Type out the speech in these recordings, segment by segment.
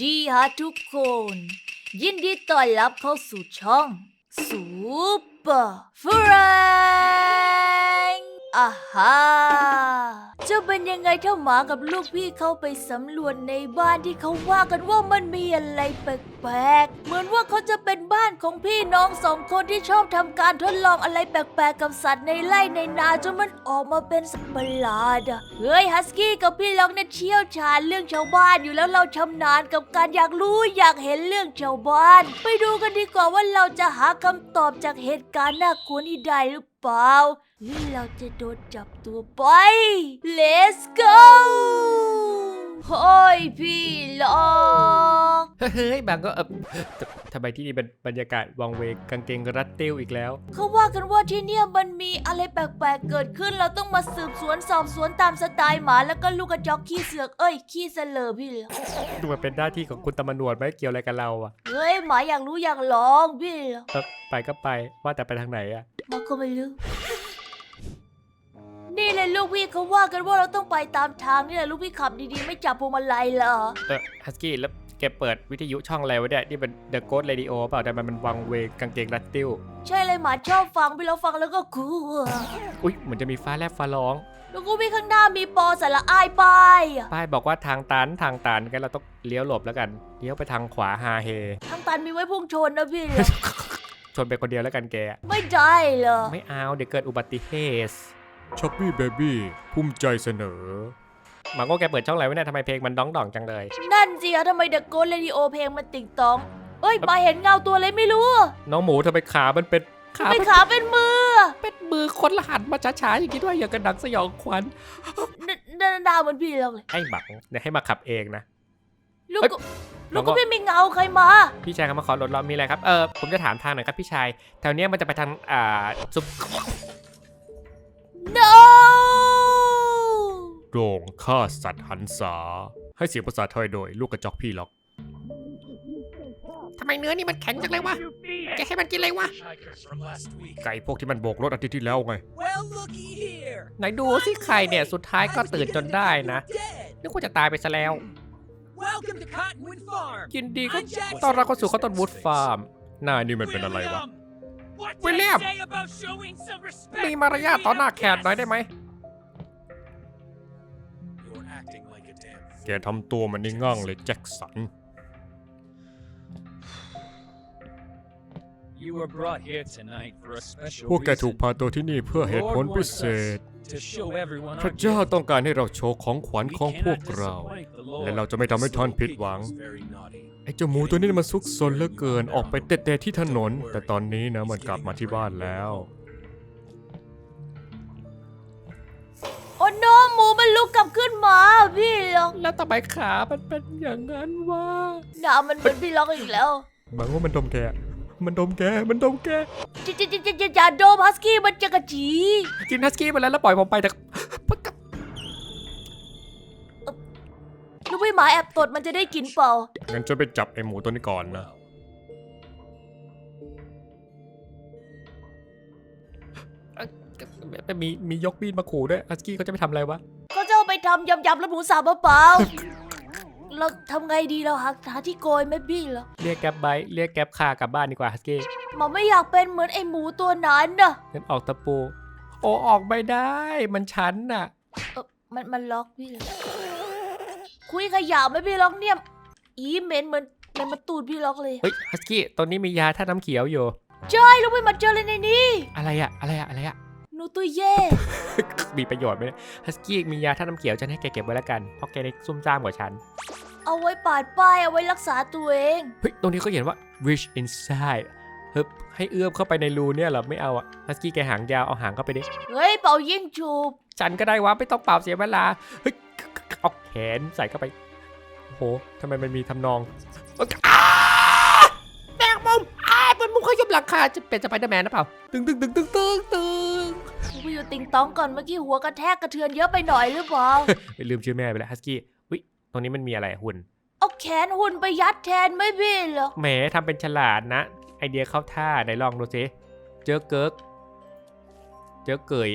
ดีฮะทุกคน ยินดีต้อนรับเข้าสู่ช่องซูเปอร์ฟรง อ่าฮะจะเป็นยังไงถ้าหมากับลูกพี่เข้าไปสำรวจในบ้านที่เขาว่ากันว่ามันมีอะไรแปลกๆ เหมือนว่าเขาจะเป็นบ้านของพี่น้องสองคนที่ชอบทำการทดลองอะไรแปลกๆ กับสัตว์ในไร่ในนาจนมันออกมาเป็นสัตว์ประหลาดอะเฮ้ยฮัสกี้กับพี่ล็อกเนี่ยเชี่ยวชาญเรื่องชาวบ้านอยู่แล้วเราชำนาญกับการอยากรู้อยากเห็นเรื่องชาวบ้าน ไปดูกันดีกว่าว่าเราจะหาคำตอบจากเหตุการณ์น่ากลัวนี้ได้หรือเปล่า หรือเราจะโดนจับตัวไป let's go โฮ้ยพี่ล็อกเฮ้ยบางก็เออทำไมที่นี่เป็นบรรยากาศวังเวงกางเกงรัดเตี้ยวอีกแล้ว เขาว่ากันว่าที่เนี่ยมันมีอะไรแปลกๆเกิดขึ้น เราต้องมาสืบสวนสอบสวนตามสไตล์หมาแล้วก็ลูกกระจอกขี้เสือกเอ้ยขี้เสลอพี่เหรอดูมันเป็นหน้าที่ของคุณตำรวจไหมเกี่ยวอะไรกับเราอะเฮ้ยหมาอยากรู้อยากลองพี่เหรอเออไปก็ไปว่าแต่ไปทางไหนอะหมาก็ไม่รู้ นี่เลยลูกพี่เขาว่ากันว่าเราต้องไปตามทางนี่แหละลูกพี่ขับดีๆ ไม่จับพวงมาลัยเหรอ เออฮัสกี้แล้วแกเปิดวิทยุช่องอะไรวะเนี่ยนี่เป็น The Ghost Radio เปล่าแต่มันเป็นวังเวงกางเกงรัดเตี้ยวใช่เลยหมาชอบฟังพี่เราฟังแล้วก็กลัวอุ้ยเหมือนจะมีฟ้าแลบฟ้าร้อง แล้วก็พี่ข้างหน้ามีปอสระอายป้ายอะป้ายบอกว่าทางตันทางตันกันเราต้องเลี้ยวหลบแล้วกัน เลี้ยวไปทางขวาฮาเฮ ทางตันมีไว้พุ่งชนนะพี่เหรอชนไปคนเดียวแล้วกันแก ไม่ได้เหรอ ไม่เอาเดี๋ยวเกิดอุบัติเหตุ ช็อปปี้เบบี้ภูมิใจเสนอหมาโก้แกเปิดช่องอะไรวะเนี่ยทำไมเพลงมันด้องดองจังเลย นั่นสิคะทำไมเดอะโก d เรดิโอเพลงมันติ่งตองเอ้ยมาเห็นเงาตัวเลยไม่รู้น้องหมูทำไมขามันเป็นขาไม่เป็นขาเป็นมือ เป็นมือคนละหันมาช้าๆอย่างนี้ด้วยอย่างกระดังสยองขวัญนนนดาวเหมือนพี่เราเลยไอ้บังเนี่ยให้มาขับเองนะลูกเอ้ยก็แล้ลูวกก็ก็ไม่มีเงาใครมา พี่ชายเขามาขอรถเรามีอะไรครับ เออผมจะถามทางหน่อยครับพี่ชาย แถวเนี้ยมันจะไปทางอ่าซุป no โรงฆ่าสัตว์หันษา ให้เสียงภาษาไทยโดยลูกกระจอกพี่ล็อก ทำไมเนื้อนี่มันแข็งจังเลยวะ แกให้มันกินอะไรวะ ไก่พวกที่มันโบกรถอาทิตย์ที่แล้วไง Well, looky here. ไหนดูสิใครเนี่ยสุดท้ายก็ตื่นจนได้นะ Dead. นึกว่าจะตายไปซะแล้ว Welcome to Cottonwood Farm. ยินดีก็ I'm Jackson. ต้อนรับเข้าสู่ข้าวต้นวูดฟาร์มหน้านี่มันเป็นอะไรวะ What William. did I say about showing some respect? มีมารยาทต่อหน้าแขกหน่อยได้ไหม You're acting like a damn แกทำตัวมันนี่ง่างเลยแจ็คสัน You were brought here tonight for a special พวกแกถูก reason. พาตัวที่นี่เพื่อเหตุผลพิเศษ To show everyone พ our ระเจ้า gift. ต้องการให้เราโชว์ของขวัญ We ของพวก cannot เรา disappoint the Lord. และเราจะไม่ทำให้ท่านผิดหวัง This little pig is very naughty. ไอ้เจ้าหมูตัวนี้มันซุกซนเหลือเกินออกไปเตะๆที่ถนน แต่ตอนนี้นะมันกลับมาที่บ้านแล้ว โอ้โนหมูมันลุกกลับขึ้นมา พี่ล็อกแล้วทำไมขามันเป็นอย่างนั้นวะหน้ามันเหมือนพี่ล็อกอีกแล้วบางว่ามันดมแก มันดมแก มันดมแกจะจะจะจะจะโดมฮัสกี้มันจะกระจีกินฮัสกี้ไปแล้วแล้วปล่อยผมไปแต่ลูกพี่หมาแอบตดมันจะได้กินเปล่า งั้นจะไปจับไอ้หมูตัวนี้ก่อนนะ มีมียกมีดมาขู่ด้วยฮัสกี้เขาจะไปทำอะไรวะก็จะไปทำยำยำแล้วหมูสับมะเปล่า เราทำไงดีเราหาหาที่โกยไหมพี่เหรอเรียกแก๊บไบค์เรียกแก๊บคาร์กลับบ้านดีกว่าฮัสกี้หมาไม่อยากเป็นเหมือนไอหมูตัวนั้นน่ะงั้นออกตะปู โอ้ออกไม่ได้ มันชันน่ะ เออมันมันล็อกพี่เหรอคุยขยะไหม่พี่ล็อกเนี่ย อีเหม็นเหมือนเหมันมาตูดพี่ล็อกเลยเฮ้ยฮัสกี้ตอนนี้มียาท่าตุน้ำเขียวอยู่ใช่ลูกพี่มาเจอเลยในนี้ อะไรอะอะไรอะอะไรอะห นูตัวเย่ มีประโยชน์ไหมฮัสกี้มียาท่าตุน้ำเขียวฉันให้แกเก็บไว้แล้วกัน เพราะแกได้ซุ่มซ่ามกว่าฉัน เอาไว้ปาดป้ายเอาไว้รักษาตัวเอง เฮ้ย ตรงนี้เขาเขียนว่า reach inside เฮ้ยให้เอื้อมเข้าไปในรูเนี่ยเหรอ ไม่เอาอะฮัสกี้แกหางยาว เอาหางเข้าไปดิ เฮ้ย เป่ายิงจูบ ฉันก็ได้วะ ไม่ต้องเป่าเสียเวลา เฮ้ย เอาแขนใส่เข้าไป โอ้โหทำไมมันมีทำนองอ้าแมงมุมอ้ามันมุมเขายุบหลังคาจะเป็นสไปเดอร์แมนหรือเปล่า ตึงตึงตึงตึงตึงตึง ลูกพี่อยู่ติงตองก่อนเมื่อกี้หัวกระแทกกระเทือนเยอะไปหน่อยหรือเปล่า ไปลืมชื่อแม่ไปแล้วฮัสกี้วิตรงนี้มันมีอะไรอะหุ่นเอาแขนหุ่นไปยัดแทนไหม่พี่เหรอ แหมทำเป็นฉลาดนะ ไอเดียเข้าท่าไหนลองดูสิเจอเกิร์กเจอเกย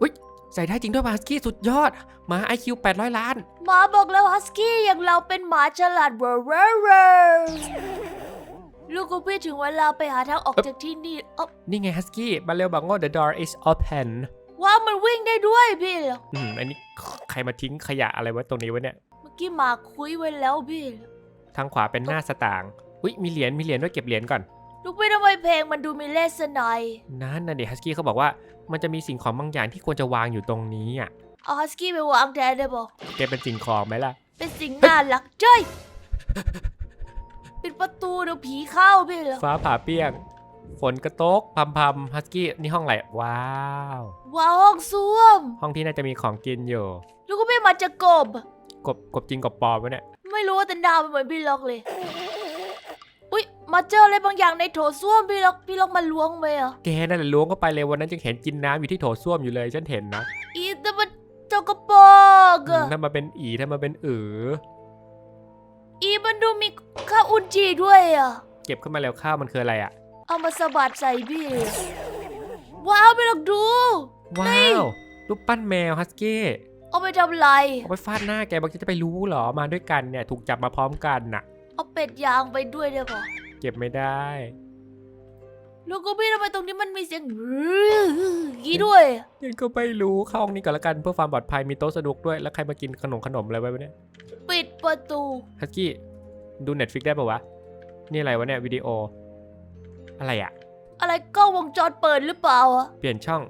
อุ้ยใส่ได้จริงด้วยมาฮัสกี้สุดยอดหมาไอคิว800ล้าน หมาบอกแล้วฮัสกี้อย่างเราเป็นหมาฉลาดเวอร์เวอร์เวอร์ ลูกกูพี่ถึงเวลาไปหาทางออกจากที่นี่เอ้านี่ไงฮัสกี้มาเร็วบังโง่ the door is open ว้าวมันวิ่งได้ด้วยพี่เหรออืมอันนี้ใครมาทิ้งขยะอะไรไว้ตรงนี้วะเนี่ย เมื่อกี้หมาคุยไว้แล้วพี่ทางขวาเป็นหน้าสตางค์อุ้ยมีเหรียญมีเหรียญด้วยเก็บเหรียญก่อน ลูกพี่ทำไมเพลงมันดูมีเลสไนยนั่นน่ะดิฮัสกี้เขาบอกว่ามันจะมีสิ่งของบางอย่างที่ควรจะวางอยู่ตรงนี้อะเอาฮัสกี้ไปวางแทนได้ปะแกเป็นสิ่งของไหมล่ะ เป็นสิ่งน่ารักเจ้ย ปิดประตูเดี๋ยวผีเข้าพี่เหรอฟ้าผ่าเปี้ยง ฝนกระตกพำพำฮัสกี้นี่ห้องอะไรว้าว ว้าวห้องส้วม ห้องที่น่าจะมีของกินอยู่ลูกพี่มาจะกบ กบกบจริงกบปลอมวะเนี่ยไม่รู้ว่าแต่ดาวมันเหมือนพี่ล็อกเลย อุ๊ยมาเจออะไรบางอย่างในโถส้วมพี่ล็อกพี่ล็อกมาล้วงไปอะแกนั่นแหละล้วงเข้าไปเลยวันนั้นยังเห็นกินน้ำอยู่ที่โถส้วมอยู่เลยฉันเห็นนะอีแต่มันเจ้ากระปอกอือะมถ้ามาเป็นอีถ้ามาเป็นเออ อีมันดูมีข้าวอุนจีด้วยอะ เก็บขึ้นมาแล้วข้าวมันคืออะไรอะ เอามาสะบัดใส่พี่ว้าวพี่ล็อกดู ว้าวรูปปั้นแมวฮัสกี้เอาไปทำอะไร เอาไปฟาดหน้าแกบางทีจะไปรู้เหรอมาด้วยกันเนี่ย ถูกจับมาพร้อมกันน่ะ เอาเป็ดยางไปด้วยได้ปะเก็บไม่ได้ ลูกก็พี่ทำไมตรงนี้มันมีเสียงกี้ด้วย ยังก็ไม่รู้เข้าห้องนี้ก่อนละกันเพื่อความปลอดภัยมีโต๊ะสนุกด้วยแล้วใครมากินขนมขนมอะไรไว้วะเนี่ยปิดประตู ฮัสกี้ดู Netflix ได้ปะวะ นี่อะไรวะเนี่ยวิดีโอ อะไรอะอะไรกล้องวงจรเปิดหรือเปล่าอะเปลี่ยนช่อง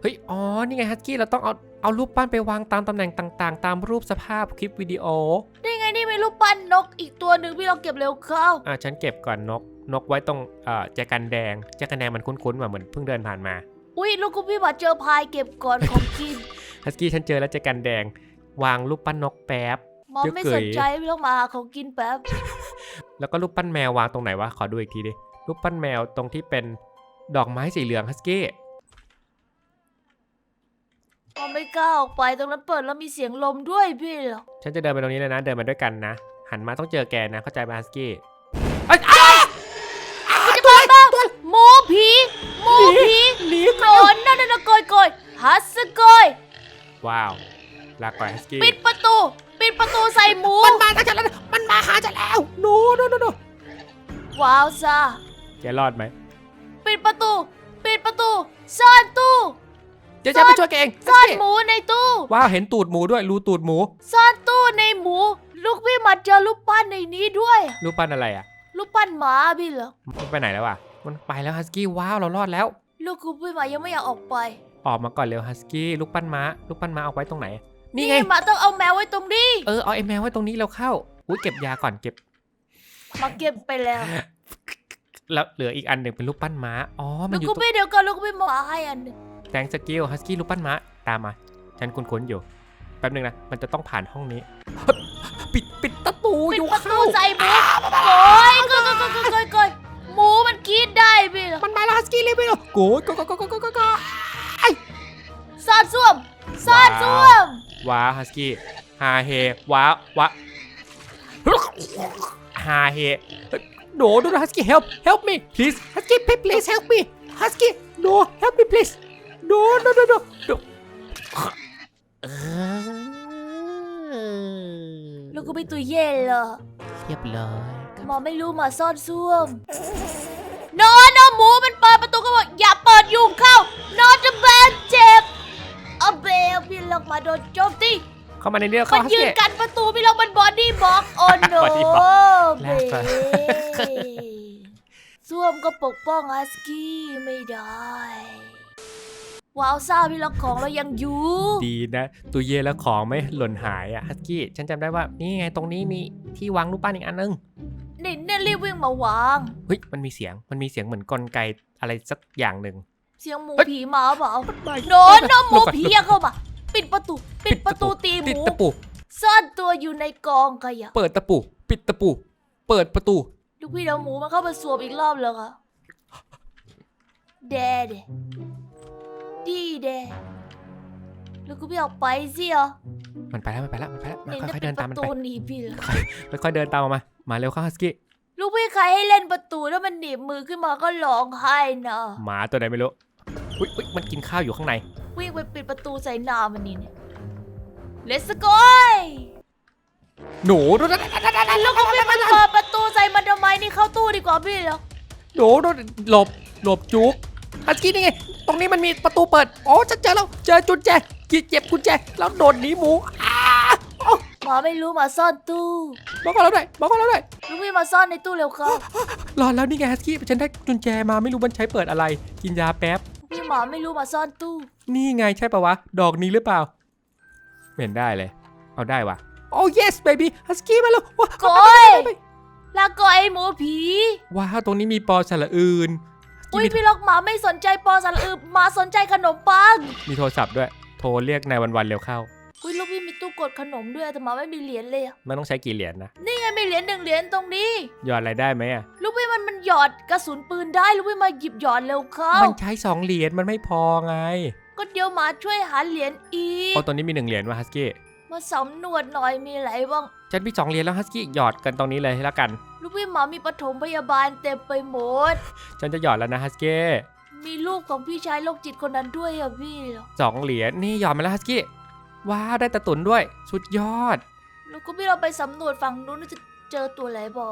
เฮ้ย อ๋อ นี่ไงฮัสกี้เราต้องเอาเอารูปปั้นไปวางตามตำแหน่งต่าง ๆ ตามรูปสภาพคลิปวิดีโอนี่ไงนี่มีรูปปั้นนกอีกตัวหนึ่งพี่ลองเก็บเร็วเข้า อะฉันเก็บก่อนนก นกไว้ตรงเอ่อแจกันแดง แจกันแดงมันคุ้นๆว่ะเหมือนเพิ่งเดินผ่านมา อุ้ยลูกกูพี่มาเจอพายเก็บก่อนของกินฮัสกี้ฉันเจอแล้วแจกันแดง วางรูปปั้นนกแป๊บมองไม่สนใจพี่ต้องมาหาของกินแป๊บ แล้วก็รูปปั้นแมววางตรงไหนวะ ขอดูอีกทีดิ รูปปั้นแมวตรงที่เป็นดอกไม้สีเหลืองฮัสกี้มองไม่กล้าออกไปตรงนั้นเปิดแล้วมีเสียงลมด้วยพี่เหรอฉันจะเดินไปตรงนี้เลยนะ เดินมาด้วยกันนะ หันมาต้องเจอแกนะ เข้าใจไหมฮัสกี้ ลาก่อยฮัสกี้ปิดประตู ปิดประตูใส่หมู มันมาหาฉันแล้วมันมาหาฉันแล้วโนโนโนโนว้าวซาแกรอดไหมปิดประตู ปิดประตูซ่อนตู้เดี๋ยวฉันไปช่วยแกเองซ่อนหมูในตู้ว้าวเห็นตูดหมูด้วยรูตูดหมูซ่อนตู้ในหมู ลูกพี่มาเจอรูปปั้นในนี้ด้วยรูปปั้นอะไรอะรูปปั้นหมาพี่เหรอมันไปไหนแล้วอะมันไปแล้วฮัสกี้ว้าวเรารอดแล้ว ลูกคุณพี่หมายังไม่อยากออกไป ออกมาก่อนเร็วฮัสกี้ลูกปั้นม้าลูกปั้นม้าเอาไว้ตรงไหน นี่ไงหมาต้องเอาแมวไว้ตรงนี้ เออเอาไอ้แมวไว้ตรงนี้แล้วเข้าอุ้ยเก็บยาก่อนเก็บ มาเก็บไปแล้ว แล้วเหลืออีกอันหนึ่งเป็นรูปปั้นม้า อ๋อ มัลูนกอยู่คุณตรงพี่เดี๋ยวก่อนลูกคุณพี่มาให้อันหนึ่งแตงสกิลฮัสกี้รูปปั้นม้า ตามมา ฉันคุ้นๆอยู่ แป๊บนึงนะ มันจะต้องผ่านห้องนี้ ปิดปิดประตูปิอดยู่ประตูเข้า ใส่หมูโกยโกยโกยโกยโกยโกยหมูมันกรีดได้พี่เหรอมันมาแล้วฮัสกี้เลยไปเลยโกยโกยโกยโกยโกยโกยโกย ซ่อนส้วมซ่อนส้วม ว้าฮัสกี้ฮาเฮว้าวว้าฮาเฮโนโนฮัสกี้ help help me please ฮัสกี้ please help me ฮัสกี้ no help me please no no no no no ลูกคุณพี่ตัวเย่เหรอเรียบร้อยหมอไม่รู้หมาซ่อนส้วมนอนเอาหมูมันเปิดประตูก็บอกอย่าเปิดยุงเข้านอนจะแบนเจ็บ เอาเบลพี่ลงมาโดนโจมตีเข้ามาในนี้แล้วมัเข้านฮัสยืนกี้กันประตูพี่ลงมันบอดี้บล็อกโอ้โน Body block เบลากไปส้วมก็ปกป้องฮัสกี้ไม่ได้ว้าวซ่าพี่ล็อกของเรายังอยู่ดีนะตู้เย็นแล้วของไม่หล่นหายอะฮัสกี้ฉันจำได้ว่านี่ไงตรงนี้มีที่วางรูปปั้นอีกอันนึงนี่เนี่ยรีบวิ่งมาวาง เฮ้ยมันมีเสียงมันมีเสียงเหมือนกลไกอะไรสักอย่างหนึ่ง เสียงหมูเฮ้ยผีหมาเปล่าไม่โดนน้หมูผีอย่าเข้ามาปิดประตู ปิดประตูตีหปิดมูตะปู ซ่อนตัวอยู่ในกองขยะเปิดตะปู ปิดตะปู เปิดประตู ลูกพี่เดี๋ยวหมูมันเข้ามาสวมอีกรอบแล้วค่ะแดเดดีแดลูกพี่ออกไปสิเหรอมันไปแล้วมันไปแล้วมันไปแล้วมานี่ค่อยๆเป็เดินนปตามระมันตูไปหนีพี่เหรอค่อยๆเดินตามออกมา มาเร็วเข้าฮัสกี้ลูกพี่ใครให้เล่นประตูแล้วมันหนีบมือขึ้นมาก็ร้องไห้นะหมาตัวไหนไม่รู้ อุ้ยอุ๊ยมันกินข้าวอยู่ข้างใน วิ่งไปปิดประตูใส่หน้ามันนี่เนี่ย Let's go หนูดูนะแล้วก็วิ่งไปเปิดประตูใส่มันทำไมนี่เข้าตู้ดีกว่าพี่เหรอหนูดูหลบหลบจุกฮัสกี้นี่ไง ตรงนี้มันมีประตูเปิดอ๋อฉันเจอแล้ว เจอจุดแจกีเจ็บกุญแจ แล้วโดดหนีหมูอ้าโอ้หมาไม่รู้มาซ่อนตู้บอกกันแล้วด้วยบอกกันแล้วด้วยลูกพี่มาซ่อนในตู้เร็วครับรอแล้วนี่ไงฮัสกี้ฉันได้กุญแจมาไม่รู้มันใช้เปิดอะไร กินยาแป๊บ ลูกพี่หมาไม่รู้มาซ่อนตู้ นี่ไงใช่ปะวะ ดอกนี้หรือเปล่าไม่เห็นได้เลย เอาได้วะโอ้ yes baby ฮัสกี้มาแล้วว้าโกยลาก่อยไอ้หมูผี ว้าวตรงนี้มีปอสระอื่น อุ้ยพี่ล็อกหมาไม่สนใจปอสารอืบหมาสนใจขนมปัง มีโทรศัพท์ด้วย โทรเรียกนายวันๆเร็วเข้า อุ้ยลูกพี่มีตู้กดขนมด้วยแต่หมาไม่มีเหรียญเลยอะมันต้องใช้กี่เหรียญนะ นี่ไงมีเหรียญหนึ่งเหรียญตรงนี้ หยอดอะไรได้ไหมอะ ลูกพี่มันมันหยอดกระสุนปืนได้ลูกพี่มาหยิบหยอดเร็วเข้า มันใช้สองเหรียญมันไม่พอไง ก็เดี๋ยวหมาช่วยหาเหรียญอีกเอาตัวนี้มีหนึ่งเหรียญว่ะฮัสกี้ มาสำรวจหน่อยมีอะไรบ้าง ฉันมีสองเหรียญแล้วฮัสกี้หยอดกันตรงนี้เลยแล้วกัน ลูกพี่หมามีปฐมพยาบาลเต็มไปหมด ฉันจะหยอดแล้วนะฮัสกี้ มีรูปของพี่ชายโรคจิตคนนั้นด้วยอะพี่เหรอสองเหรียญนี่หยอดมาแล้วฮัสกี้ ว้าวได้ตะตุนด้วย สุดยอด แล้วก็พี่เราไปสำรวจฝั่งนู้นจะเจอตัวอะไรบอ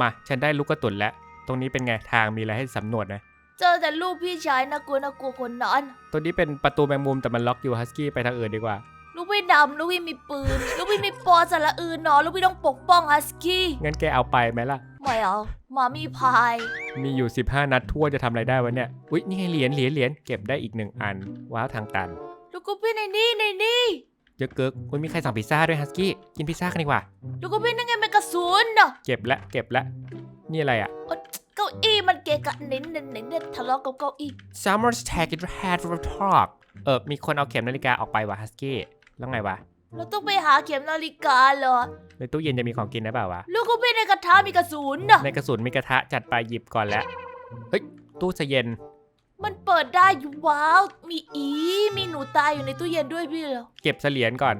มา ฉันได้ลูกกระตุนแล้ว ตรงนี้เป็นไงทางมีอะไรให้สำรวจนะเจอแต่รูปพี่ชายน่ากลัวน่ากลัวคนนั้นตัวนี้เป็นประตูแมงมุมแต่มันล็อกอยู่ฮัสกี้ไปทางอื่นดีกว่า ลูกพี่ดำลูกพี่มีปืน ลูกพี่มีปอสระอื่นเนอะลูกพี่ต้องปกป้องฮัสกี้งั้นแกเอาไปไหมล่ะ ไม่เอาหมามีพาย มีอยู่ 15 นัดทั่วจะทำอะไรได้วะเนี่ย อุ๊ย นี่ไงเหรียญเหรียญเหรียญเก็บได้อีกหนึ่งอัน ว้าวทางตันลู กพี่ในนี่ในนี่เยอะเกิกอุ๊ยมีใครสั่งพิซซ่าด้วยฮัสกี้กินพิซซ่ากันดีกว่าลูกพี่นั่นไงเป็นกระสุนเนอะเก็บละเก็บละนี่อะไรอะเก้าอี้มันเกะกะเน้นเน้นเน้นเนี่ยทะเลาะกับเก้าอี้ Summer's tag it had for talk เออมีคนเอาเข็มนาฬิกาออกไปว่ะฮัสกี้แล้วไงวะเราต้องไปหาเข็มนาฬิกาเหรอ ในตู้เย็นจะมีของกินได้เปล่าวะ ลูกพี่ในกระทะมีกระสุนเนอะในกระสุนมีกระทะจัดไปหยิบก่อนแล้ว เฮ้ย ตู้เสเย็น มันเปิดได้อยู่ว้าว มีอีมีหนูตายอยู่ในตู้เย็นด้วยพี่เหรอเก็บเสลียญก่อน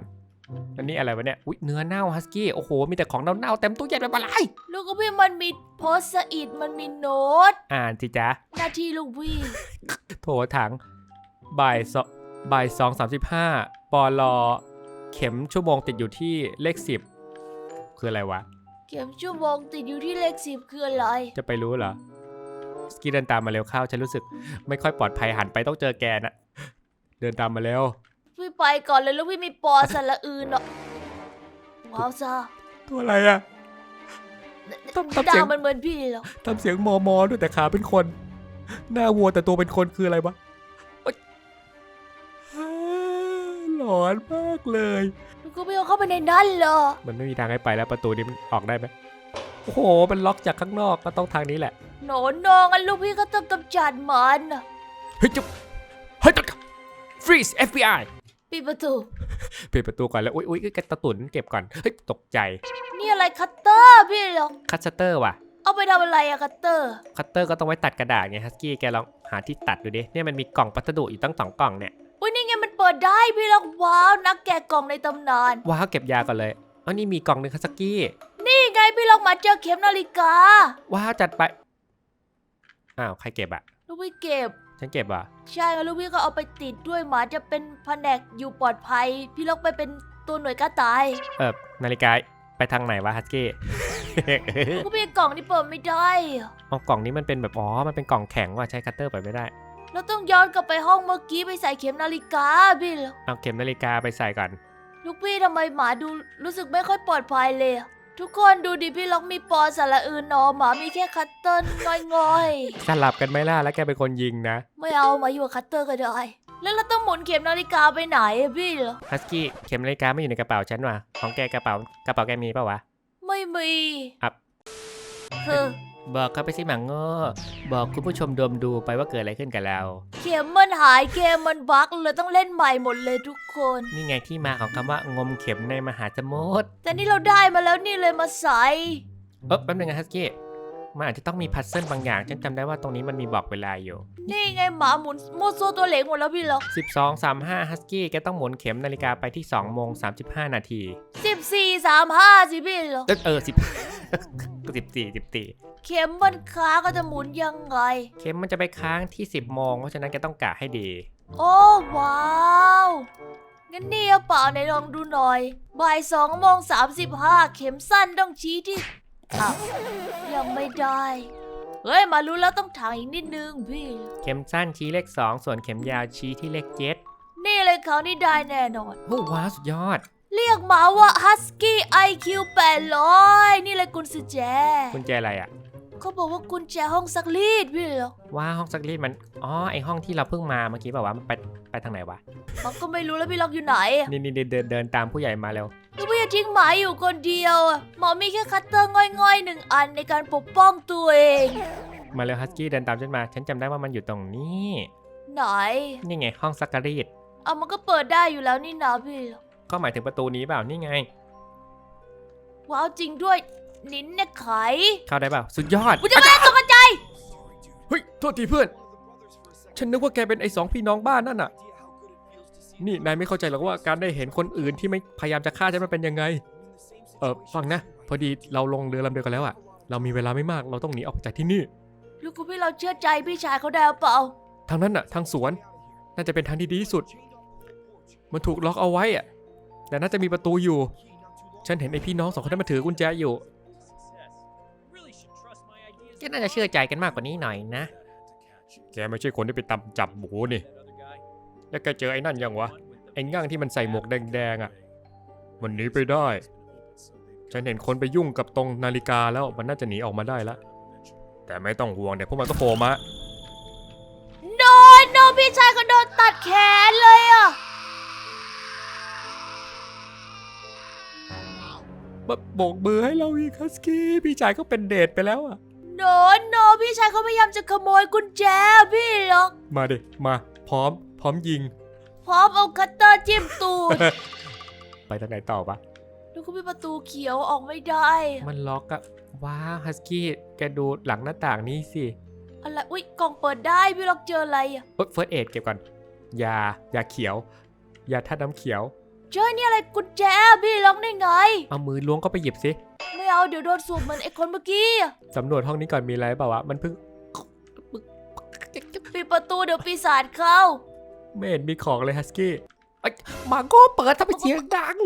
อันนี้อะไรวะเนี่ย อุ๊ยเนื้อเน่าฮัสกี้ โอ้โห มีแต่ของเน่าๆเต็มตู้เย็นไปหมดเลยลูกพี่มันมีโพสต์อิดมันมีโน้ต อ่านสิจ๊ะ หน้าที่ลูกพี่ โถถัง บ่ายสองบ่ายสองสามสิบห้าปอลอเข็มชั่วโมงติดอยู่ที่เลขสิบคืออะไรวะ เข็มชั่วโมงติดอยู่ที่เลขสิบคืออะไร จะไปรู้เหรอ สกี้เดินตามมาเร็วเข้าฉันรู้สึก ไม่ค่อยปลอดภัยหันไปต้องเจอแกนะเดินตามมาเร็ว พี่ไปก่อนเลยลูกพี่มีปอสระอื่นเนาะว้าวซ่าตัวอะไรอะ ต้องทำเสียงดาวมันเหมือนพี่เหรอทำเสียงมอมอด้วยแต่ขาเป็นคน หน้าวัวแต่ตัวเป็นคนคืออะไรวะโอ๊ยหลอนมากเลยลูกพี่เอาเข้าไปในนั้นเหรอมันไม่มีทางให้ไปแล้วประตูนี้มันออกได้ไหม โอ้โหมันล็อกจากข้างนอกก็ต้องทางนี้แหละโหนนองอันลูกพี่ก็ต้องกำจัดมันน่ะเฮ้ยจุ๊บเฮ้ยจุ๊บ freeze FBI ปิดประตู ปิดประตูก่อนแล้วอุ้ยอุ้ยกระตุนเก็บก่อนเฮ้ยตกใจนี่อะไรคัตเตอร์พี่เหรอคัตเตอร์ว่ะ เอาไปทำอะไรอะคัตเตอร์คัตเตอร์ก็ต้องไว้ตัดกระดาษไงฮัสกี้แกลองหาที่ตัดดูดิเนี่ยมันมีกล่องพัสดุอยู่ตั้งสองกล่องเนี่ยอุ้ยนี่ไงมันเปิดได้พี่แล้วว้าวนักแกะกล่องในตำนานว้าวเก็บยาก่อนเลยอ๋อนี่มีกล่องหนึงฮัสกี้ นี่ไงพี่ลองมาเจอเข็มนาฬิกาว้าวจัดไป อ้าวใครเก็บอะลูกพี่เก็บ ฉันเก็บอะ ใช่แล้วลูกพี่ก็เอาไปติดด้วยหมาจะเป็นแผนกอยู่ปลอดภัย พี่ล็อกไปเป็นตัวหน่วยกล้าตายเออนาฬิกาไปทางไหนวะฮัสกี้ ลูกพี่กล่องนี่เปิดไม่ได้อะอ๋อกล่องนี้มันเป็นแบบอ๋อ มันเป็นกล่องแข็งว่ะใช้คัตเตอร์ไปไม่ได้ เราต้องย้อนกลับไปห้องเมื่อกี้ไปใส่เข็มนาฬิกาพี่เหรอเอาเข็มนาฬิกาไปใส่ก่อน ลูกพี่ทำไมหมาดูรู้สึกไม่ค่อยปลอดภัยเลยอะ ทุกคนดูดิพี่ล็อกมีปอสระอื่นหนอหมามีแค่คัตเตอร์ง่อยๆสลับกันไหมล่ะแล้วแกเป็นคนยิงนะไม่เอามาอยู่กับคัตเตอร์ก็ได้ แล้วเราต้องหมุนเข็มนาฬิกาไปไหนอะพี่เหรอฮัสกี้เข็มนาฬิกาไม่อยู่ในกระเป๋าฉันว่ะของแกกระเป๋ากระเป๋าแกมีเปล่าวะ ไม่มีครับ คือ บอกเขาไปสิหมังโง่บอกคุณผู้ชมดมดูไปว่าเกิดอะไรขึ้นกับเรา เกมมันหายเกมมันบล็อกเลยต้องเล่นใหม่หมดเลยทุกคน นี่ไงที่มาของคำว่างมเข็มในมหาสมุทรแต่นี่เราได้มาแล้วนี่เลยมาใส่เออแป๊บนึงนะฮัสกี้มันอาจจะต้องมีพัซเซิลบางอย่าง ฉันจำได้ว่าตรงนี้มันมีบอกเวลาอยู่ นี่ไงหมาหมุนโมโซตัวเหล็หมดแล้วพี่ล็อสิบสองสามห้าฮัสกี้แกต้องหมุนเข็มนาฬิกาไปที่สองโมงสามสิบห้านาทีสิบสี่สิพี่ล็อกเอ้ยเออ10 ก็สิบสี่สิบสี่เข็มบนค้างก็จะหมุนยังไง เข็มมันจะไปค้างที่สิบโมงเพราะฉะนั้นแกต้องกะให้ดี โอ้ว้าวงั้นนี่เอาปล่าไหนลองดูหน่อย บ่ายสองโมงสามสิบห้าเข็มสั้นต้องชี้ที่ยังไม่ได้ เฮ้ย มารู้แล้วต้องถางอีกนิดนึงพี่ เข็มสั้นชี้เลขสองส่วนเข็มยาวชี้ที่เลขเจ็ดนี่เลยเขานี่ได้แน่นอน โอ้ว้าสุดยอด เรียกหมาว่า Husky IQ 800นี่เลยกุญแจ กุญแจอะไรอะ เขาบอกว่ากุญแจห้องซักรีดพี่เหรอว้าวห้องซักรีดมัน อ๋อ ไอห้องที่เราเพิ่งมาเมื่อกี้แบบว่ามันไปไปทางไหนวะมันก็ไม่รู้แล้วพี่ล็อกอยู่ไหนนี่นี่เดินเดินเดินตามผู้ใหญ่มาเร็วก็พี่จะทิ้งหมาอยู่คนเดียวอะหมอมีแค่คัตเตอร์ง่อยๆหนึ่งอันในการปกป้องตัวเอง มาเร็วฮัสกี้เดินตามฉันมา ฉันจำได้ว่ามันอยู่ตรงนี้ ไหน นี่ไงห้องซักรีด เอามันก็เปิดได้อยู่แล้วนี่นะพี่ ก็หมายถึงประตูนี้เปล่านี่ไง ว้าวจริงด้วยลิ้นเนี่ยไขเข้าได้เปล่า สุดยอดกูจะไม่ได้ตกใจเฮ้ย โทษทีเพื่อน ฉันนึกว่าแกเป็นไอ้สองพี่น้องบ้านนั่นน่ะ นี่นายไม่เข้าใจหรอกว่าการได้เห็นคนอื่นที่ไม่พยายามจะฆ่าฉันมันเป็นยังไง เออฟังนะ พอดีเราลงเรือลำเดียวกันแล้วอะเรามีเวลาไม่มากเราต้องหนีออกจากที่นี่ลูกคุณพี่เราเชื่อใจพี่ชายเขาได้หรือเปล่า ทางนั้นน่ะ ทางสวน น่าจะเป็นทางที่ดีที่สุด มันถูกล็อกเอาไว้อะ แต่น่าจะมีประตูอยู่ ฉันเห็นไอพี่น้องสองคนนั้นมาถือกุญแจอยู่ Really should trust my ideas. ก็น่าจะเชื่อใจกันมากกว่านี้หน่อยนะ แกไม่ใช่คนที่ไปตำจับหมูนี่ That other guy. แล้วแกเจอไอ้นั่นยังวะ One with the ไอ้ง่างที่มันใส่หมวกแดงๆอะ มันหนีไปได้ ฉันเห็นคนไปยุ่งกับตรงนาฬิกาแล้วมันน่าจะหนีออกมาได้แล้วแต่ไม่ต้องห่วงเดี๋ยวพวกมันก็โผล่มา โดนโดนพี่ชายเขาโดนตัดแขนเลยอะ มาโบกมือให้เราอีกคัสกี้พี่ชายก็เป็นเดทไปแล้วอะโดนโนพี่ชายเขาพยายามจะขโมยกุญแจพี่หรอก มาดิมาพร้อม พร้อมยิง พร้อมเอาคัตเตอร์จิ้มตูดไปทางไหนต่อปะแล้วก็มีประตูเขียวออกไม่ได้ มันล็อกอะว้าวฮัสกี้แกดูหลังหน้าต่างนี้สิอะไรอุ้ยกล่องเปิดได้พี่ล็อกเจออะไรอะเฮ้ยเฟิร์สเอดเก็บก่อนยายาเขียว ยาธาตุน้ำเขียว เจอนี่อะไรกุญแจพี่ล็อกได้ไง เอามือล้วงก็ไปหยิบสิ ไม่เอาเดี๋ยวโดนสูบเหมือนไอ้คนเมื่อกี้อะสำรวจห้องนี้ก่อนมีอะไรเปล่าวะ มันเพิ่งปิดประตูเดี๋ยวปีศาจเข้า ไม่เห็นมีของเลยฮัสกี้มาโก้เปิดทำไมเสียงดัง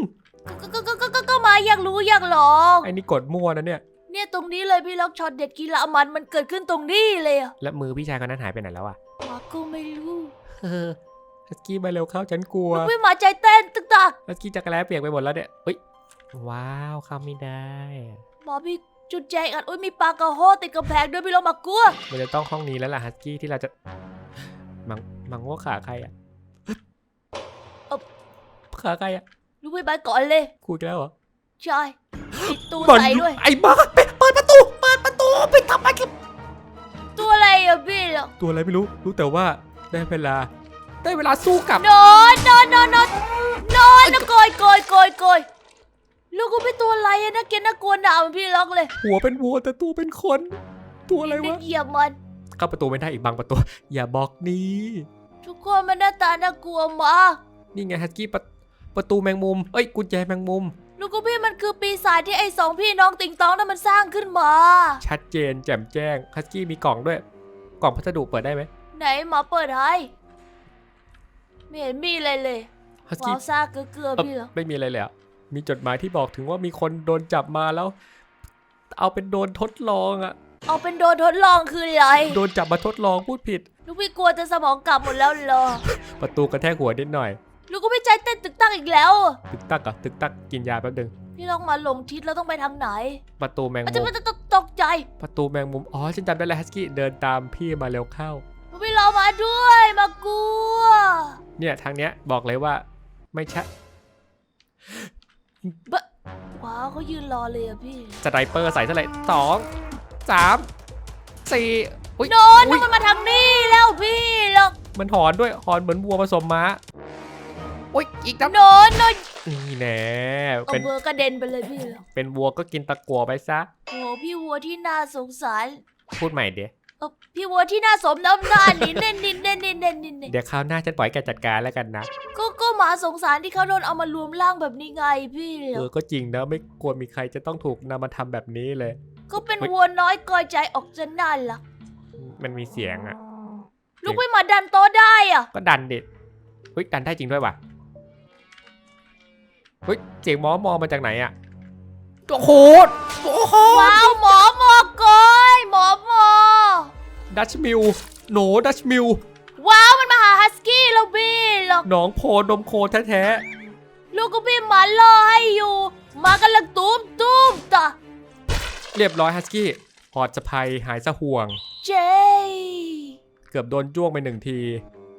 ก็ก็ก็ก็ก็ก็มาอยากรู้อยากลอง ไอ้นี่กดมั่วนะเนี่ย เนี่ยตรงนี้เลยพี่ล็อกช็อตเด็ดกีฬามันมันเกิดขึ้นตรงนี้เลยอะและมือพี่ชายคนนั้นหายไปไหนแล้วอะมาก็ไม่รู้เฮ้อฮัสกี้มาเร็วเข้าฉันกลัวลูกพี่หมาใจเต้นตึกตักฮัสกี้จักรแล้เปียกไปหมดแล้วเนี่ยเฮ้ยว้าวเข้าไม่ได้หมอพี่จุดแจงอันอุ้ยมีปลากระโฮติดกำแพงด้วยพี่ล็อกมากลัวมันจะต้องห้องนี้แล้วล่ะฮัสกี้ที่เราจะมังมังว่าขาใครอะขาใครอะลูกพี่ไปก่อนเลยกูอีกแล้วเหรอใช่ปิดตู้มันใส่ด้วยไอ้บ้าเปิดประตูเปิดประตูไปทำไมกันตัวอะไรอะพี่ล็อกตัวอะไรไม่รู้รู้แต่ว่าได้เวลา ได้เวลาสู้กับนอนนอนนอนนอนนอนนะโกยโกยโกยโกยลูกกูเป็นตัวอะไรอะน่าเกลียดน่ากลัวหนาวเหมือนพี่ล็อกเลยหัวเป็นวัวแต่ตัวเป็นคน ตัวอะไรได้วะ เหยียบมันเข้าประตูไม่ได้อีกบางประตู อย่าบอกนี้ทุกคนมันหน้าตาน่ากลัวมากนี่ไงฮัสกี้ประประตูแมงมุม เอ้ยกุญแจแมงมุม ลูกกูพี่มันคือปีศาจที่ไอ้สองพี่น้องติงตองนั้นมันสร้างขึ้นมา ชัดเจนแจ่มแจ้งฮัสกี้มีกล่องด้วย กล่องพัสดุเปิดได้ไหมไหนหมาเปิดให้ ไม่เห็นมีอะไรเลยฮัสว้ากี้วซ่าเกลือเกลือเอ่อพี่เหรอ ไม่มีอะไรเลยอะมีจดหมายที่บอกถึงว่ามีคนโดนจับมาแล้ว เอาเป็นโดนทดลองอะเอาเป็นโดนทดลองคืออะไรโดนจับมาทดลองพูดผิด ลูกพี่กลัวจะสมองกลับหมดแล้วเหรอ ประตูกระแทกหัวนิดหน่อย ลูกก็ไม่ใจเต้นตึกตักอีกแล้ว ตึกตักอะตึกตักกินยาแป๊บนึงพี่ลองมาหลงทิศแล้วต้องไปทางไหนประตูแมงอาจมุจะมไม่ต้องตกใจ ประตูแมงมุมอ๋อฉันจำได้แล้วฮัสกี้เดินตามพี่มาเร็วเข้า ลูกพี่รอมาด้วยมากลัว เนี่ยทางเนี้ยบอกเลยว่า ไม่ใช่ว้าวเขายืนรอเลยอะพี่สไนเปอร์ใส่เท่าไหร่สองสามสี่อุ้ยโดนอุ๊ต้อยงมันมาทางนี้แล้วพี่หรอกมันหอนด้วยหอนเหมือนวัวผสมม้าอุ้ยอีกน้ำโดนโดนนี่แน่เอาเป็นเบอร์กระเด็นไปเลยพี่หรอกเป็นวัวก็กินตะกั่วไปซะโอ้พี่วัวที่น่าสงสารพูดใหม่เดี๋ยว เออพี่วัวที่น่าสมน้ำหน้านี่เน่นนินเน่นนินเน่นนินเน่นเดี๋ยวคราวหน้าฉันปล่อยแกจัดการแล้วกันนะ ก็ก็หมาสงสารที่เขาโดนเอามารวมร่างแบบนี้ไงพี่หรเอออก็จริงนะไม่ควรมีใครจะต้องถูกนำมาทำแบบนี้เลย ก็เป็นวัวน้อยกอยใจออกจะน่ารักมันมีเสียงอะ ลูกไม่มาดันโตะได้อะ ก็ดันเดิเฮ้ยดันได้จริงด้วยว่ะเฮ้ยเสียงหมอมอมาจากไหนอะโอ้โหโอ้โหว้าวหมอหมอกอยหมอหมอ ดัชมิลโหนดัชมิลว้าวมันมาหาฮัสกี้แล้วพี่หรอกหนองโพนมโคแท้ลูกก็พี่หมารอให้อยู่หมากำลังตุ้มตุ้มต่อๆเรียบร้อยฮัสกี้ปลอดจะภัยหายสะห่วง เจ เกือบโดนจ้วงไปหนึ่งที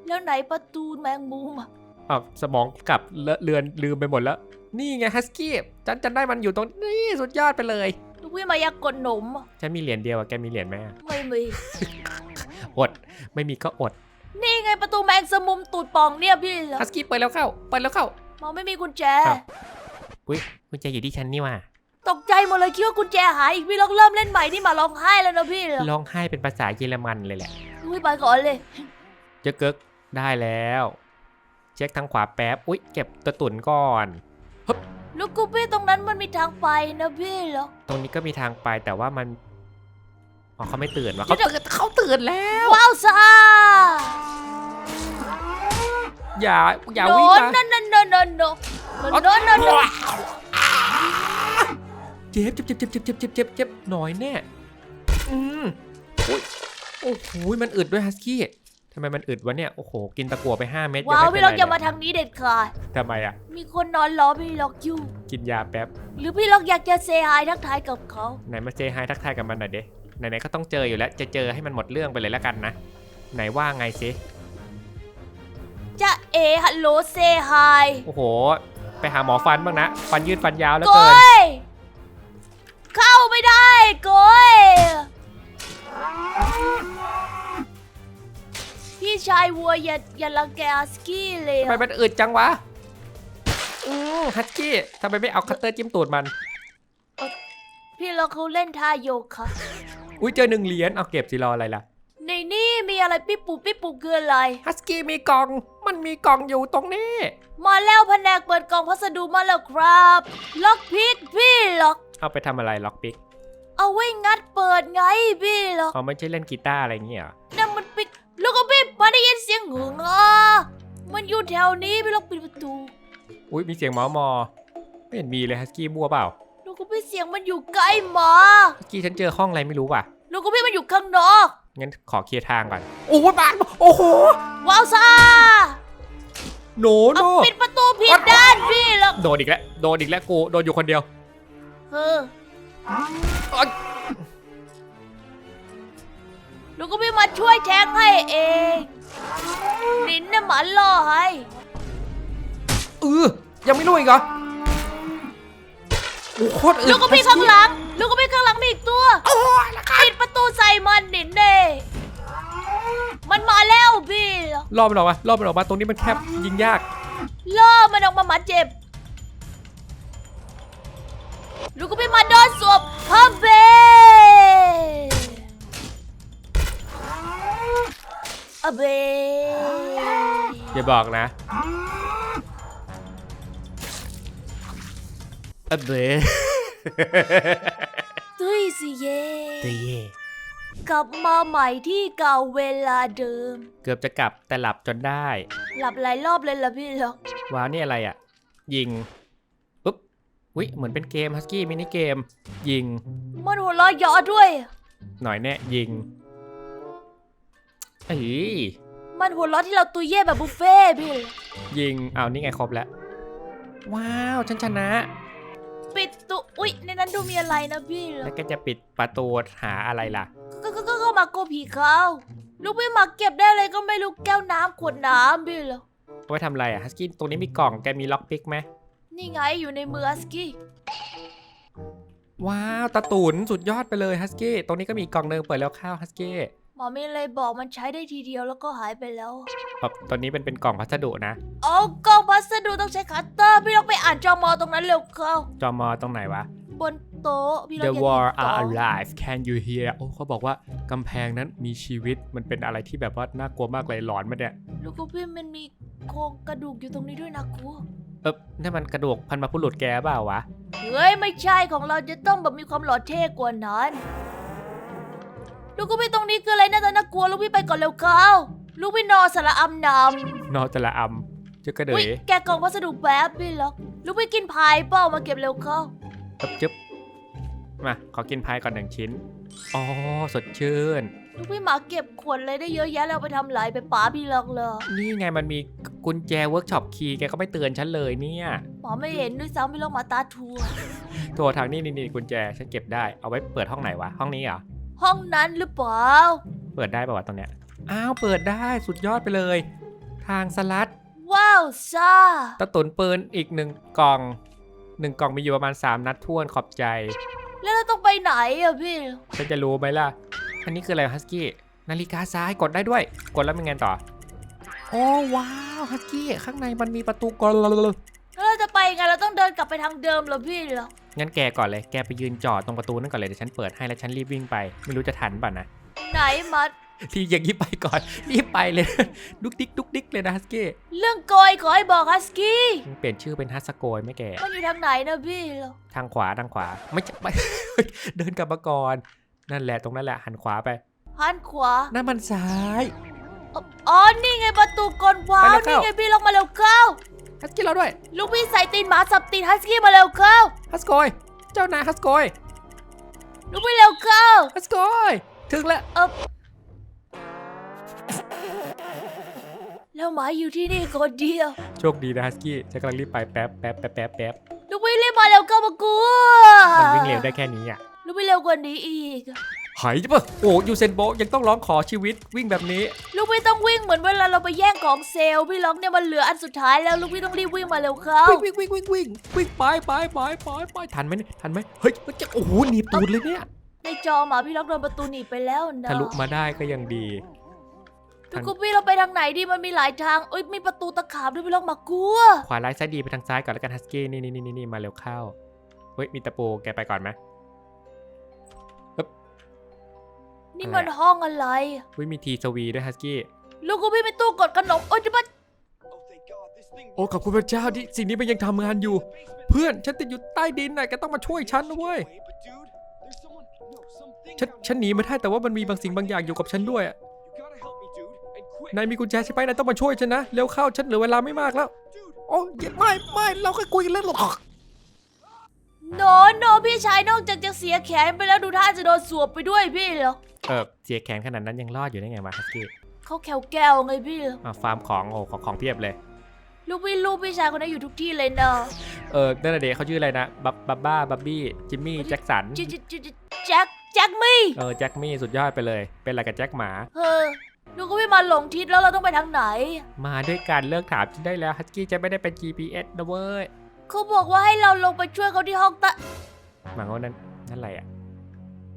แล้วไหนประตูแมงมุมอะอะสมองกลับเลอะเลือนลืมไปหมดแล้ว นี่ไงฮัสกี้ฉันจะได้มันอยู่ตรงนี้สุดยอดไปเลย ลูกพี่มายากดหนมอะฉันมีเหรียญเดียวอะแกมีเหรียญไหมอะไม่มี อด ไม่มีก็อดนี่ไงประตูแมงสมุมตูดป่องเนี่ยพี่เหรอฮัสกี้เปิดแล้วเข้า เปิดแล้วเข้า มองไม่มีกุญแจครับอุ้ยคุณจะอยู่ที่ฉันนี่ว่ะตกใจหมดเลยคิดว่ากุญแจหายอีกพี่ล็อกเริ่มเล่นใหม่นี่มาร้องไห้แล้วนะพี่เหรอร้องไห้เป็นภาษาเยอรมันเลยแหละลูกพี่ไปก่อนเลย เจ๊กเกิกได้แล้ว เช็คทางขวาแป๊บ อุ้ยเก็บตัวตุ่นก่อน ลูกกูพี่ตรงนั้นมันมีทางไปนะพี่เหรอ ตรงนี้ก็มีทางไปแต่ว่ามันอ๋อเขาไม่ตื่นว่ะเขาตื่นเขาตื่นแล้ว ว้าวซ่าอย่าอย่าโนวิ่งนมาโนนโนนโนนโนนโนนโนนโนนเจ็บเจ็บเจ็บเจ็บเจ็บเจ็บเจ็บเจ็บเจ็บหน่อยแน่อืมโอ้ยโอ้โหมันอึดด้วยฮัสกี้ทำไมมันอึดวะเนี่ย โอ้โห กินตะกั่วไป 5 เม็ดยังว้าวไม่เป็พี่นล็อกไรอย่ามาเลยทางนี้เด็ดขาดทำไมอะ มีคนนอนรอพี่ล็อกอยู่ กินยาแป๊บ หรือพี่ล็อกอยากจะเซฮายทักทายกับเขา ไหนมาเจฮายทักทายกับมันหน่อยเด้ไหนๆก็ต้องเจออยู่แล้ว จะเจอให้มันหมดเรื่องไปเลยแล้วกันนะ ไหนว่าไงซิจะเอฮัลโหลเซฮายโอ้โห ไปหาหมอฟันบ้างนะ ฟันยืดฟันยาวแล้วโกเกินยเข้าไม่ได้โกย พี่ชายวัวอย่าอย่าลังแกฮัสกี้เลยทำไมอะมันอึดจังวะ อืมฮัสกี้ทำไมไม่เอาคัตเตอร์จิ้มตูดมัน พี่ล็อกเขาเล่นท่าโยคะ อุ้ยเจอหนึ่งเหรียญ เอาเก็บสิรออะไรล่ะ ในนี่มีอะไรปิ๊บปูปิ๊บปูคืออะไร ฮัสกี้มีกล่อง มันมีกล่องอยู่ตรงนี้ มาแล้วแผนกเปิดกล่องพัสดุมาแล้วครับ ล็อกพิกพี่ล็อก เอาไปทำอะไรล็อกปิกเอาไว้งัดเปิดไงพี่ล็อกเขาไม่ใช่เล่นกีตาร์อะไรเงี้ยเหรอนั่นมันปิด แล้วก็พี่มาได้ยินเสียงหึงอะมันอยู่แถวนี้พี่ล็อกปิดประตูอุ้ยมีเสียงหมอมอ ไม่เห็นมีเลยฮัสกี้บัวเปล่าแล้วก็พี่เสียงมันอยู่ใกล้หมาฮัสกี้ฉันเจอห้องอะไรไม่รู้ว่ะแล้วก็พี่มันอยู่ข้างนอกงั้นขอเคลียร์ทางก่อนโอ้ยบานโอ้โหว้าวซ่าโนโนเอาปิดประตูผิดด้านพี่ล็อกโดนอีกแล้วโดนอีกแล้วกูโดนอยู่คนเดียวเออโอ๊ยแล้วก็พี่มาช่วยแทงให้เองนินน่ะหมาล่อให้เออยังไม่รู้อีกเหรอโอ้โคตรอึดแล้วก็พี่ข้างหลังแล้วก็พี่ข้างหลังมีอีกตัวปิดประตูใส่มันนินเน่มันมาแล้วพี่รอบมันออกมารอบมันออกมาตรงนี้มันแคบยิงยากล่อมันออกมาหมาเจ็บ ลูกก็พี่มาโดนสวบฮัมเบ อะเบอย่าบอกนะอะเบตุยสิเย่ตีเย่กลับมาใหม่ที่เก่าเวลาเดิม เกือบจะกลับแต่หลับจนได้ หลับหลายรอบเลยล่ะพี่ล็อกว้าวนี่อะไรอะ ยิงปุ๊บวิเหมือนเป็นเกมฮัสกี้มินิเกม ยิง มันหัวเราะเยาะด้วย หน่อยแน่ยิง เอ้ยมันหัวเราะที่เราตุยเย่แบบบุฟเฟ่ต์พี่ ยิงเอานี่ไงครบแล้ว ว้าวฉันชนะ ปิดตุอุ๊ย ในนั้นดูมีอะไรนะพี่ล็อแล้วกก็จะปิดประตูหาอะไรล่ะ ก็ก็ก็ก็มาโกผีเขาลูกพี่มาเก็บได้เลยก็ไม่รู้แก้วน้ำขวดน้ำพี่ล็อกเอาไว้ทำอะไรอะฮัสกี้ตรงนี้มีกล่องแกมีล็อกปิกไหมนี่ไงอยู่ในมือฮัสกี้ ว้าวตาตุนสุดยอดไปเลยฮัสกี้ตรงนี้ก็มีอีกกล่องหนึ่งเปิดแล้วข้าวฮัสกี้ หมอมีอะไรบอกมันใช้ได้ทีเดียวแล้วก็หายไปแล้วแบบตอนนี้เป็นเป็นกล่องพัสดุนะ เอากล่องพัสดุต้องใช้คัตเตอร์พี่ต้องไปอ่านจอมอตรงนั้นเร็วเข้า จอมอตรงไหนวะ บนโต๊ะพี่ The เราอย่า wall ติดต่อ are alive can you hear โอ้เขาบอกว่ากำแพงนั้นมีชีวิตมันเป็นอะไรที่แบบว่าน่ากลัวมากเลยหลอนมาเนี่ยลูกก็พี่มันมีโครงกระดูกอยู่ตรงนี้ด้วยนะกูเอ๊บนี่นมันกระดูกพันมาพุรุษแกเปล่าวะ เฮ้ยไม่ใช่ของเราจะต้องแบบมีความหล่อเท่กว่านั้น ลูกก็พี่ตรงนี้คืออะไรน่าจะน่ากลัวลูกพี่ไปก่อนเร็วเข้าลูกพี่นอสระอำนำนอจะละอจะกระเดอุ้ยยแกะกล่องพัสดุแบบพี่ล็อกลูกพี่กินพายเปล่ามาเก็บเร็วเข้าจึ๊บจึ๊บมาขอกินพายก่อนหนึ่งชิ้นอ๋อสดชื่น ลูกพี่หมาเก็บขวดเลยได้เยอะแยะแล้วเอาไปทำลายไปป๋าพี่ล็อกเลยนี่ไงมันมีกุญแจเวิร์กช็อปคีย์แกก็ไม่เตือนฉันเลยเนี่ย หมอไม่เห็นด้วยซ้ำพี่ล็อกหมาตาทัว โทรทางนี้นี่นี่กุญแจฉันเก็บได้เอาไว้เปิดห้องไหนวะ ห้องนี้เหรอ ห้องนั้นหรือเปล่า เปิดได้ป่าวะตรงเนี้ย อ้าว เปิดได้สุดยอดไปเลย ทางสลัด ว้าวซ่า ตะตุนปืนอีกหนึ่งกล่องหนึ่งกล่องมีอยู่ประมาณ 3 นัดท้วนขอบใจ แล้วเราต้องไปไหนอะพี่ ฉันจะรู้ไหมล่ะ อันนี้คืออะไรฮัสกี้ นาฬิกาซ้ายกดได้ด้วย กดแล้วเป็นไงต่อ โอ้ว้าวฮัสกี้ ข้างในมันมีประตูกลแล้วเราจะไปไงเราต้องเดินกลับไปทางเดิมเหรอพี่เหรอ งั้นแกก่อนเลย แกไปยืนจอดตรงประตูนั่นก่อนเลย เดี๋ยวฉันเปิดให้แล้วฉันรีบวิ่งไป ไม่รู้จะทันป่ะนะ ไหนมัด ทีอย่างนี้ไปก่อน รีบไปเลย ดุกดิกดุกดิกเลยนะฮัสกี้ เรื่องโกยขอให้บอกฮัสกี้ เปลี่ยนชื่อเป็นฮัสโกยไหม่แก มันอยู่ทางไหนนะพี่เหรอทางขวาทางขวา ไม่ใช่ไม่ เดินกลับมาก่อน นั่นแหละตรงนั้นแหละหันขวาไป หันขวา นั่นมันซ้าย อ๋อ นี่ไงประตูกลว้าไปวแล้วเข้านี่ไงพี่ลงมาเร็วเข้า ฮัสกี้เราด้วย ลูกพี่ใส่ตีนหมาสับตีนฮัสกี้มาเร็วเข้าฮัสโกยเจ้านายฮัสโกยลูกพี่เร็วเข้าฮัสโกยถึงแล้วแล้วหมาอยู่ที่นี่คนเดียว โชคดีนะฮัสกี้ฉันกำลังรีบไปแป๊บแป๊บแป๊บแป๊บแป๊บลูกพี่รีบมาเร็วเข้ามากลัวมันวิ่งเร็วได้แค่นี้อะลูกพี่เร็วกว่านี้อีก หายจะปะโอ้ยูเซนโบะยังต้องร้องขอชีวิตวิ่งแบบนี้ ลูกพี่ต้องวิ่งเหมือนเวลาเราไปแย่งของเซลล์พี่ล็อกเนี่ยมันเหลืออันสุดท้ายแล้วลูกพี่ต้องรีบวิ่งมาเร็วเข้าวิ่งวิ่งวิ่งวิ่งวิ่งวิ่งไปไปไปไปไปทันไหมเนี่ยทันไหมเฮ้ยมันจะโอ้โหหนีบตูดเลยเนี่ยในจอหมาพี่ล็อกโดนประตูหนีบไปแล้วนะทะลุมาได้ก็ยังดีทุกคนพี่เราไปทางไหนดีมันมีหลายทางเอ้ยมีประตูตะขาบด้วยพี่ล็อกมากลัวขวาร้ายซ้ายดีไปทางซ้ายก่อนแล้วกันฮัสกี้นี่นี่นี่นี่มาเร็วเข้าเฮ้ยมีตะปูแกไปก่อนไหม นี่อะไรมันอะห้องอะไรเฮ้ยมีทีสวีด้วยฮัสกี้ ลูกกูพี่เป็นตู้กดขนม โอ้ยจะมาโอ้ขอบคุณพระเจ้าที่สิ่งนี้มันยังทำงานอยู่ เพื่อนฉันติดอยู่ใต้ดินน่ะแกต้องมาช่วยฉันนะเว้ยฉันฉันหนีมาได้แต่ว่ามันมีบางสิ่งบางอย่างอยู่กับฉันด้วยอะนายมีกุญแจใช่ไหมนายต้องมาช่วยฉันนะ เร็วเข้าฉันเหลือเวลาไม่มากแล้ว โอ้ยไม่ไม่เราค่อยคุยกันเรื่องหรอก โนโนพี่ชายนอกจากจะเสียแขนไปแล้วดูท่าจะโดนสวบไปด้วยพี่เหรอเออเสียแขนขนาดนั้นยังรอดอยู่ได้ไงวะฮัสกี้เขาแขวแก้วไงพี่เหรออะฟาร์มของโอ้ของของเพียบเลย ลูกพี่ลูกพี่ชายคนนั้นอยู่ทุกที่เลยเนาะเออนั่นนะเด็กเขาชื่ออะไรนะบับบับบ้าบับบี้จิมมี่แจ็คสันจิจิจิจิแจ็คแจ็คมี่เออแจ็คมี่สุดยอดไปเลย เป็นอะไรกับแจ็คหมา เออลูกก็พี่มาหลงทิศแล้วเราต้องไปทางไหน มาด้วยกันเลิกถามฉันได้แล้วฮัสกี้จะไม่ได้เป็น GPS นะเว้ย เขาบอกว่าให้เราลงไปช่วยเขาที่ห้องใตะหมาว่านั่นนั่นอะไรอะ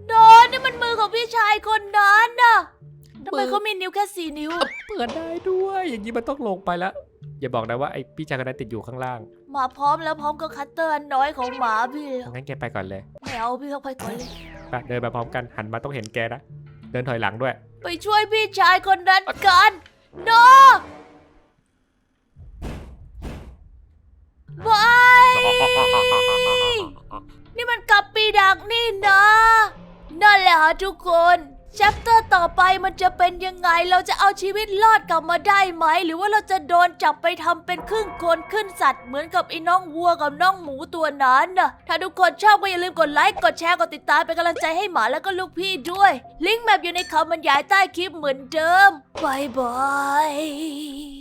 โดนนี่มันมือของพี่ชายคนนั้นน่ะทำไมเขามีนิ้วแค่สี่นิ้ว เปิดได้ด้วย อย่างนี้มันต้องลงไปแล้ว อย่าบอกนะว่าไอพี่ชายคนนั้นติดอยู่ข้างล่าง หมาพร้อมแล้วพร้อมกับคัตเตอร์อันน้อยของหมาพี่งั้นแกไปก่อนเลยไม่เอาพี่เขาไปก่อนเลย ไปเดินมาพร้อมกันหันมาต้องเห็นแกนะ เดินถอยหลังด้วย ไปช่วยพี่ชายคนนั้นกันโนบาย นี่มันกับปีดักนี่นะ นั่นแหละฮะทุกคนแชปเตอร์ต่อไปมันจะเป็นยังไง เราจะเอาชีวิตรอดกลับมาได้ไหม หรือว่าเราจะโดนจับไปทำเป็นครึ่งคนขึ้นสัตว์เหมือนกับไอ้น้องวัวกับน้องหมูตัวนั้นน่ะถ้าทุกคนชอบก็อย่าลืมกดไลค์ กดแชร์ กดติดตามเป็นกำลังใจให้หมาแล้วก็ลูกพี่ด้วย ลิงก์แมปอยู่ในคำบรรยายใต้คลิปเหมือนเดิมบายบาย